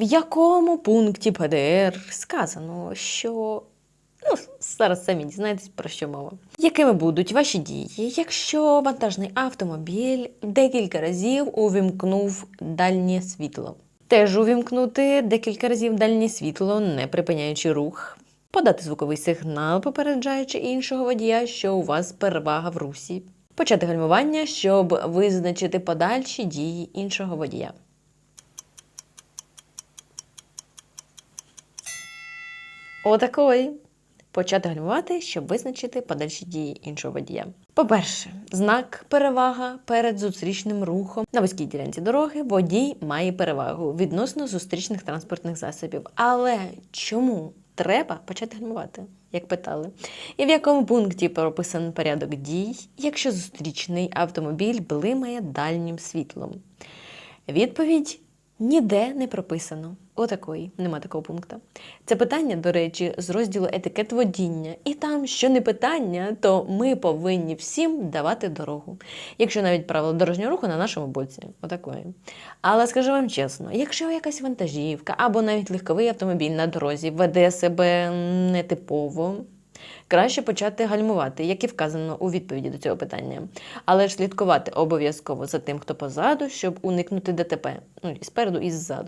В якому пункті ПДР сказано, що ну, зараз самі дізнаєтесь про що мова. Якими будуть ваші дії, якщо вантажний автомобіль декілька разів увімкнув дальнє світло? Теж увімкнути декілька разів дальнє світло, не припиняючи рух, подати звуковий сигнал, попереджаючи іншого водія, що у вас перевага в русі, почати гальмування, щоб визначити подальші дії іншого водія. Отакої. Почати гальмувати, щоб визначити подальші дії іншого водія. По-перше, знак перевага перед зустрічним рухом на вузькій ділянці дороги водій має перевагу відносно зустрічних транспортних засобів. Але чому треба почати гальмувати? Як питали, і в якому пункті прописаний порядок дій, якщо зустрічний автомобіль блимає дальнім світлом? Відповідь ніде не прописано. Отакої, нема такого пункту. Це питання, до речі, з розділу етикет водіння. І там, що не питання, то ми повинні всім давати дорогу. Якщо навіть правила дорожнього руху на нашому боці. Отакої. Але скажу вам чесно, якщо якась вантажівка або навіть легковий автомобіль на дорозі веде себе нетипово, Краще почати гальмувати, як і вказано у відповіді до цього питання. Але ж слідкувати обов'язково за тим, хто позаду, щоб уникнути ДТП. Ну, і спереду і ззаду.